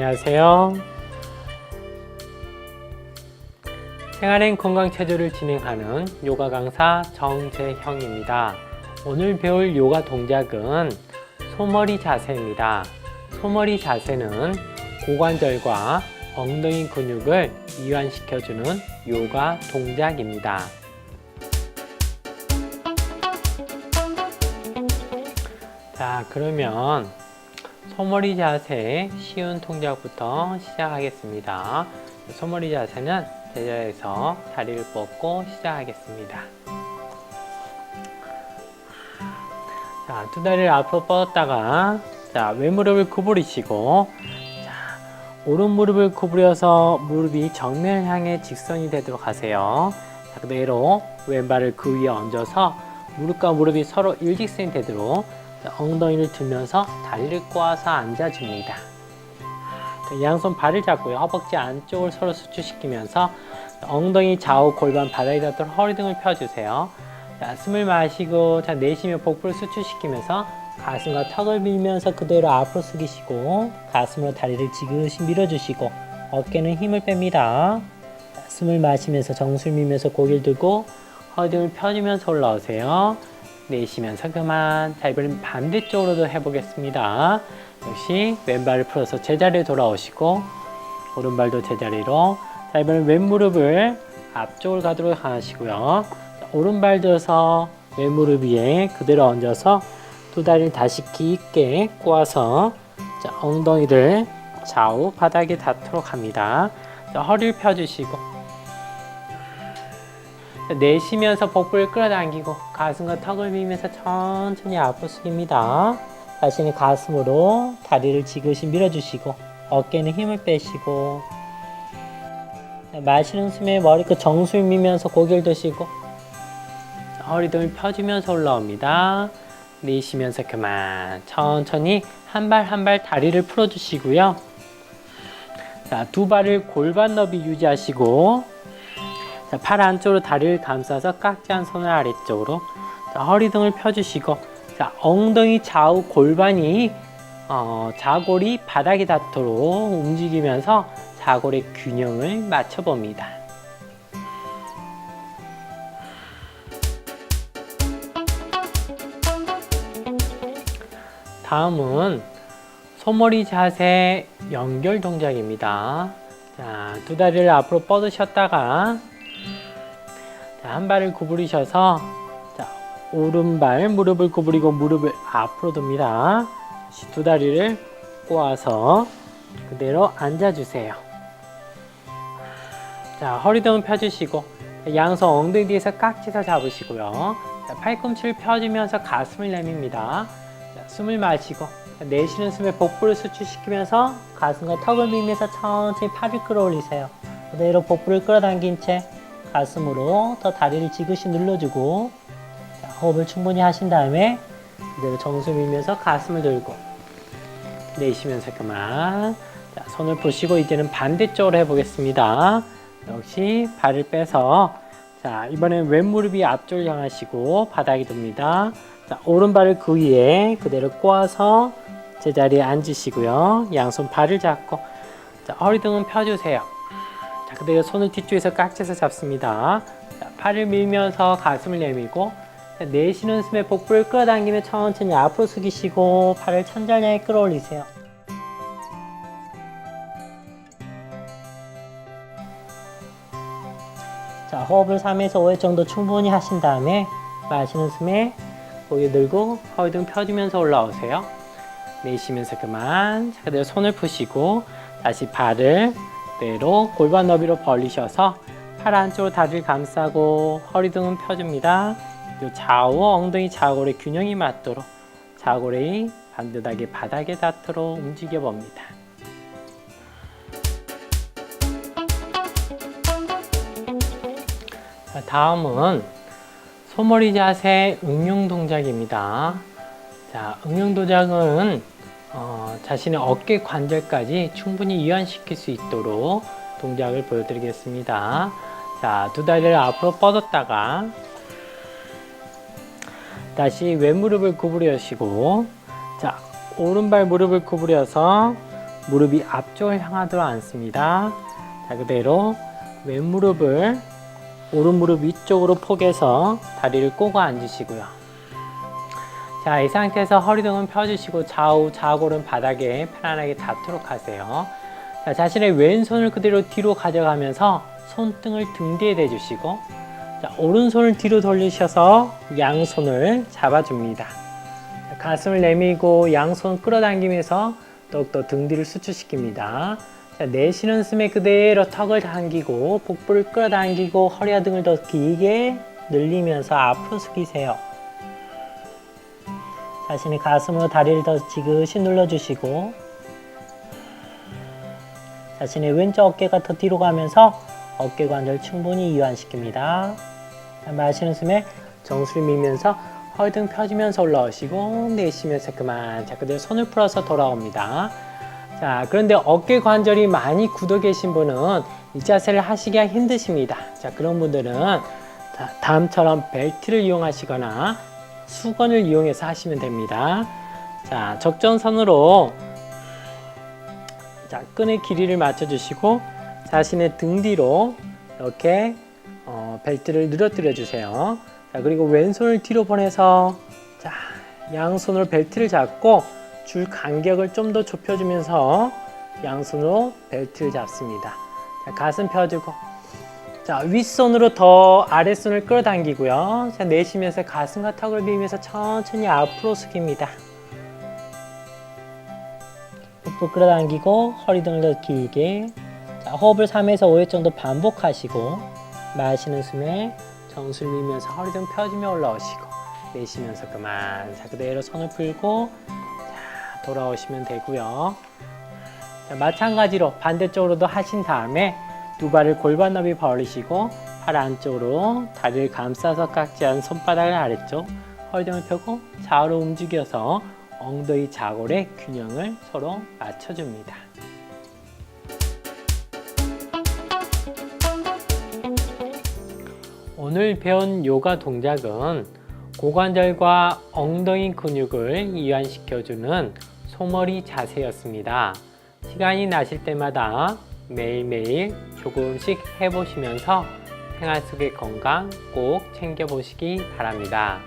안녕하세요. 생활행 건강 체조를 진행하는 요가 강사 정재형입니다. 오늘 배울 요가 동작은 소머리 자세입니다. 소머리 자세는 고관절과 엉덩이 근육을 이완시켜주는 요가 동작입니다. 자, 그러면 소머리 자세 쉬운 동작부터 시작하겠습니다. 소머리 자세는 제자리에서 다리를 뻗고 시작하겠습니다. 자, 두 다리를 앞으로 뻗었다가 자, 왼무릎을 구부리시고 자, 오른 무릎을 구부려서 무릎이 정면을 향해 직선이 되도록 하세요. 자, 그대로 왼발을 그 위에 얹어서 무릎과 무릎이 서로 일직선이 되도록 자, 엉덩이를 들면서 다리를 꼬아서 앉아줍니다. 자, 양손 발을 잡고요. 허벅지 안쪽을 서로 수축시키면서 엉덩이 좌우 골반 바닥에 닿도록 허리 등을 펴주세요. 자, 숨을 마시고 자, 내쉬며 복부를 수축시키면서 가슴과 턱을 밀면서 그대로 앞으로 숙이시고 가슴으로 다리를 지그시 밀어주시고 어깨는 힘을 뺍니다. 자, 숨을 마시면서 정수를 밀면서 고개를 들고 허리 등을 펴주면서 올라오세요. 내쉬면서 그만. 자, 이번엔 반대쪽으로도 해보겠습니다. 역시 왼발을 풀어서 제자리에 돌아오시고 오른발도 제자리로. 자, 이번엔 왼무릎을 앞쪽으로 가도록 하시고요. 자, 오른발 들어서 왼무릎 위에 그대로 얹어서 두 다리를 다시 깊게 꼬아서 자, 엉덩이를 좌우 바닥에 닿도록 합니다. 자, 허리를 펴주시고 내쉬면서 복부를 끌어당기고 가슴과 턱을 밀면서 천천히 앞으로 숙입니다. 자신의 가슴으로 다리를 지그시 밀어주시고 어깨는 힘을 빼시고 마시는 숨에 머리끝 정수를 밀면서 고개를 드시고 허리 등을 펴주면서 올라옵니다. 내쉬면서 그만 천천히 한 발 한 발 다리를 풀어주시고요. 자, 두 발을 골반 너비 유지하시고 자, 팔 안쪽으로 다리를 감싸서 깍지 한 손을 아래쪽으로 자, 허리 등을 펴주시고 자, 엉덩이 좌우 골반이 어, 좌골이 바닥에 닿도록 움직이면서 좌골의 균형을 맞춰봅니다. 다음은 소머리 자세 연결 동작입니다. 자, 두 다리를 앞으로 뻗으셨다가 자, 한 발을 구부리셔서 자, 오른발 무릎을 구부리고 무릎을 앞으로 둡니다. 두 다리를 꼬아서 그대로 앉아주세요. 자, 허리 등은 펴주시고 양손 엉덩이 뒤에서 깍지서 잡으시고요. 자, 팔꿈치를 펴주면서 가슴을 내밉니다. 자, 숨을 마시고 자, 내쉬는 숨에 복부를 수축시키면서 가슴과 턱을 밀면서 천천히 팔을 끌어올리세요. 그대로 복부를 끌어당긴 채 가슴으로 더 다리를 지그시 눌러주고 자, 호흡을 충분히 하신 다음에 그대로 정수 밀면서 가슴을 들고 내쉬면서 그만 자, 손을 푸시고 이제는 반대쪽으로 해보겠습니다. 역시 발을 빼서 자 이번엔 왼무릎이 앞쪽을 향하시고 바닥이 됩니다. 자 오른발을 그 위에 그대로 꼬아서 제자리에 앉으시고요. 양손 발을 잡고 자 허리 등은 펴주세요. 자, 그대로 손을 뒤쪽에서 깍지에서 잡습니다. 자, 팔을 밀면서 가슴을 내밀고 자, 내쉬는 숨에 복부를 끌어당기며 천천히 앞으로 숙이시고 팔을 천장에 끌어올리세요. 자, 호흡을 3에서 5회 정도 충분히 하신 다음에 마시는 숨에 고개 들고 허리 등 펴주면서 올라오세요. 내쉬면서 그만. 자, 그대로 손을 푸시고 다시 발을 그대로 골반 너비로 벌리셔서 팔 안쪽으로 다리를 감싸고 허리 등은 펴줍니다. 좌우 엉덩이 좌골의 균형이 맞도록 좌골의 반듯하게 바닥에 닿도록 움직여 봅니다. 자, 다음은 소머리 자세 응용 동작입니다. 자, 응용 동작은 어, 자신의 어깨 관절까지 충분히 이완시킬 수 있도록 동작을 보여드리겠습니다. 자, 두 다리를 앞으로 뻗었다가 다시 왼무릎을 구부려시고 자, 오른발 무릎을 구부려서 무릎이 앞쪽을 향하도록 앉습니다. 자, 그대로 왼 무릎을 오른 무릎 위쪽으로 포개서 다리를 꼬고 앉으시고요. 자, 이 상태에서 허리 등은 펴주시고 좌우 좌골은 바닥에 편안하게 닿도록 하세요. 자, 자신의 왼손을 그대로 뒤로 가져가면서 손등을 등 뒤에 대주시고 자, 오른손을 뒤로 돌리셔서 양손을 잡아줍니다. 자, 가슴을 내밀고 양손 끌어당기면서 더욱더 등 뒤를 수축시킵니다. 자, 내쉬는 숨에 그대로 턱을 당기고 복부를 끌어당기고 허리와 등을 더 길게 늘리면서 앞으로 숙이세요. 자신의 가슴으로 다리를 더 지그시 눌러주시고 자신의 왼쪽 어깨가 더 뒤로 가면서 어깨 관절 충분히 이완시킵니다. 자, 마시는 숨에 정수를 밀면서 허리 등 펴주면서 올라오시고 내쉬면서 그만 자 그대로 손을 풀어서 돌아옵니다. 자 그런데 어깨 관절이 많이 굳어 계신 분은 이 자세를 하시기가 힘드십니다. 자 그런 분들은 자, 다음처럼 벨트를 이용하시거나 수건을 이용해서 하시면 됩니다. 자 적정선으로 자 끈의 길이를 맞춰주시고 자신의 등 뒤로 이렇게 어, 벨트를 늘어뜨려 주세요. 자, 그리고 왼손을 뒤로 보내서 자, 양손으로 벨트를 잡고 줄 간격을 좀 더 좁혀주면서 양손으로 벨트를 잡습니다. 자, 가슴 펴주고 자, 윗손으로 더 아랫손을 끌어당기고요. 자, 내쉬면서 가슴과 턱을 비비면서 천천히 앞으로 숙입니다. 복부 끌어당기고 허리 등을 더 길게 자, 호흡을 3에서 5회 정도 반복하시고 마시는 숨에 정수를 밀면서 허리 등 펴주며 올라오시고 내쉬면서 그만 자 그대로 손을 풀고 자 돌아오시면 되고요 자, 마찬가지로 반대쪽으로도 하신 다음에 두 발을 골반 너비 벌리시고 팔 안쪽으로 다리를 감싸서 깍지 않은 손바닥을 아래쪽 허리 등을 펴고 좌우로 움직여서 엉덩이 좌골의 균형을 서로 맞춰줍니다. 오늘 배운 요가 동작은 고관절과 엉덩이 근육을 이완시켜주는 소머리 자세였습니다. 시간이 나실 때마다 매일매일 조금씩 해보시면서 생활 속의 건강 꼭 챙겨보시기 바랍니다.